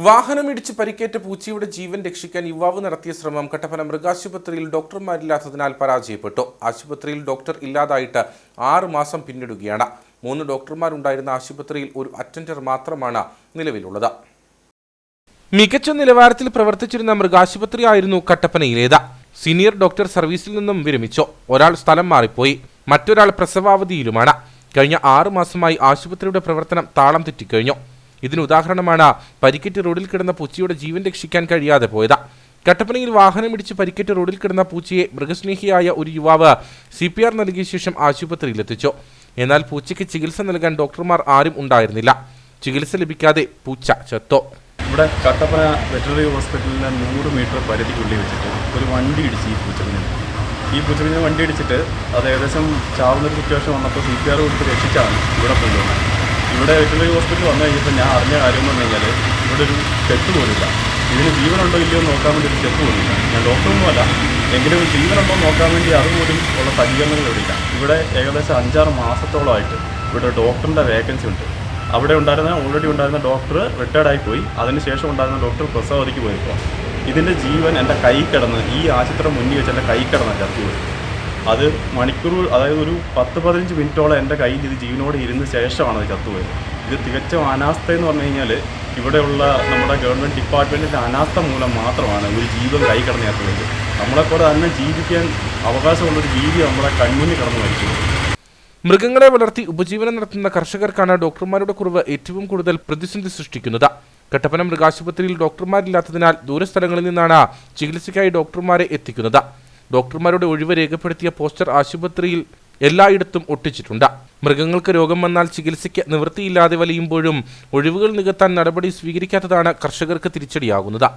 വാഹനമിടിച്ച് പരിക്കേറ്റ പൂച്ചയുടെ ജീവൻ രക്ഷിക്കാൻ യുവാവ് നടത്തിയ ശ്രമം കട്ടപ്പന മൃഗാശുപത്രിയിൽ ഡോക്ടർമാരില്ലാത്തതിനാൽ പരാജയപ്പെട്ടു. ആശുപത്രിയിൽ ഡോക്ടർ ഇല്ലാതായിട്ട് ആറ് മാസം പിന്നിടുകയാണ്. മൂന്ന് ഡോക്ടർമാരുണ്ടായിരുന്ന ആശുപത്രിയിൽ ഒരു അറ്റൻഡർ മാത്രമാണ് നിലവിലുള്ളത്. മികച്ച നിലവാരത്തിൽ പ്രവർത്തിച്ചിരുന്ന മൃഗാശുപത്രി ആയിരുന്നു കട്ടപ്പനയിലേത്. സീനിയർ ഡോക്ടർ സർവീസിൽ നിന്നും വിരമിച്ചു. ഒരാൾ സ്ഥലം മാറിപ്പോയി. മറ്റൊരാൾ പ്രസവാവധിയിലുമാണ്. കഴിഞ്ഞ ആറു മാസമായി ആശുപത്രിയുടെ പ്രവർത്തനം താളം തെറ്റിക്കഴിഞ്ഞു. ഇതിന് ഉദാഹരണമാണ് പരിക്കേറ്റ് റോഡിൽ കിടന്ന പൂച്ചയുടെ ജീവൻ രക്ഷിക്കാൻ കഴിയാതെ പോയത്. കട്ടപ്പനയിൽ വാഹനമിടിച്ച് പരിക്കേറ്റ് റോഡിൽ കിടന്ന പൂച്ചയെ മൃഗസ്നേഹിയായ ഒരു യുവാവ് സി പി ആർ നൽകിയ ശേഷം ആശുപത്രിയിലെത്തിച്ചു എന്നാൽ പൂച്ചയ്ക്ക് ചികിത്സ നൽകാൻ ഡോക്ടർമാർ ആരും ഉണ്ടായിരുന്നില്ല. ചികിത്സ ലഭിക്കാതെ പൂച്ച ചത്തു. ഇവിടെ കട്ടപ്പന വെറ്ററിനറി ഹോസ്പിറ്റലിലെ നൂറ് മീറ്റർ പരിധിക്കുള്ളിൽ വെച്ചിട്ട് ഒരു വണ്ടി ഇടിച്ച് ഈ പൂച്ചക്കുഞ്ഞിനെ ഈ പൂച്ചക്കുഞ്ഞിനെ വണ്ടി ഇടിച്ചിട്ട് അത് ഏകദേശം ചാവുന്ന സിറ്റുവേഷൻ വന്നപ്പോൾ സി പി ആർ കൊടുത്ത് രക്ഷിച്ചാണ് ഇവിടെ കൊണ്ടുവന്നത്. ഇവിടെ വെറ്റിനറി ഹോസ്പിറ്റൽ വന്നു കഴിഞ്ഞപ്പോൾ ഞാൻ അറിഞ്ഞ കാര്യം എന്ന് പറഞ്ഞു കഴിഞ്ഞാൽ ഇവിടെ ഒരു ചെക്ക് പോലില്ല ഇതിന് ജീവനുണ്ടോ ഇല്ലയോ നോക്കാൻ വേണ്ടി ഒരു ചെക്ക് പോലില്ല ഞാൻ ഡോക്ടറൊന്നുമല്ല എങ്കിലും ജീവനുണ്ടോ നോക്കാൻ വേണ്ടി അതുപോലും ഉള്ള സജ്ജീകരണങ്ങൾ ഇവിടെ ഇല്ല. ഇവിടെ ഏകദേശം അഞ്ചാറ് മാസത്തോളമായിട്ട് ഇവിടെ ഡോക്ടറിന്റെ വേക്കൻസി ഉണ്ട്. അവിടെ ഉണ്ടായിരുന്ന ഓൾറെഡി ഉണ്ടായിരുന്ന ഡോക്ടർ റിട്ടയർഡ് ആയി പോയി. അതിനുശേഷം ഉണ്ടായിരുന്ന ഡോക്ടർ പ്രസവതിക്ക് പോയപ്പോൾ ഇതിന്റെ ജീവൻ എന്റെ കൈ കിടന്ന് ഈ ആശുപത്രി മുന്നിൽ വെച്ച് എന്റെ കൈ കിടന്ന ചത്തുപോയി അത് മണിക്കൂർ അതായത് ഒരു പത്ത് പതിനഞ്ച് മിനിറ്റോളം എന്റെ കയ്യിൽ ഇത് ജീവനോടെ ഇരുന്ന ശേഷമാണ് അത് ചത്തുപോയത്. ഇത് തികച്ചും അനാസ്ഥ എന്ന് പറഞ്ഞു കഴിഞ്ഞാൽ ഇവിടെയുള്ള നമ്മുടെ ഗവൺമെന്റ് ഡിപ്പാർട്ട്മെന്റിന്റെ അനാസ്ഥ മൂലം മാത്രമാണ് ഒരു ജീവൻ കൈ കടന്ന് ചത്തുപോയത് നമ്മളെപ്പോലെ തന്നെ ജീവിക്കാൻ അവകാശമുള്ളൊരു ജീവി നമ്മളെ കൺമുന്നിൽ കടന്നു മരിച്ചു. മൃഗങ്ങളെ വളർത്തി ഉപജീവനം നടത്തുന്ന കർഷകർക്കാണ് ഡോക്ടർമാരുടെ കുറവ് ഏറ്റവും കൂടുതൽ പ്രതിസന്ധി സൃഷ്ടിക്കുന്നത്. കട്ടപ്പന മൃഗാശുപത്രിയിൽ ഡോക്ടർമാരില്ലാത്തതിനാൽ ദൂരസ്ഥലങ്ങളിൽ നിന്നാണ് ചികിത്സയ്ക്കായി ഡോക്ടർമാരെ എത്തിക്കുന്നത്. ഡോക്ടർമാരുടെ ഒഴിവ് രേഖപ്പെടുത്തിയ പോസ്റ്റർ ആശുപത്രിയിൽ എല്ലായിടത്തും ഒട്ടിച്ചിട്ടുണ്ട്. മൃഗങ്ങൾക്ക് രോഗം വന്നാൽ ചികിത്സയ്ക്ക് നിവൃത്തിയില്ലാതെ വലയുമ്പോഴും ഒഴിവുകൾ നികത്താൻ നടപടി സ്വീകരിക്കാത്തതാണ് കർഷകർക്ക് തിരിച്ചടിയാകുന്നത്.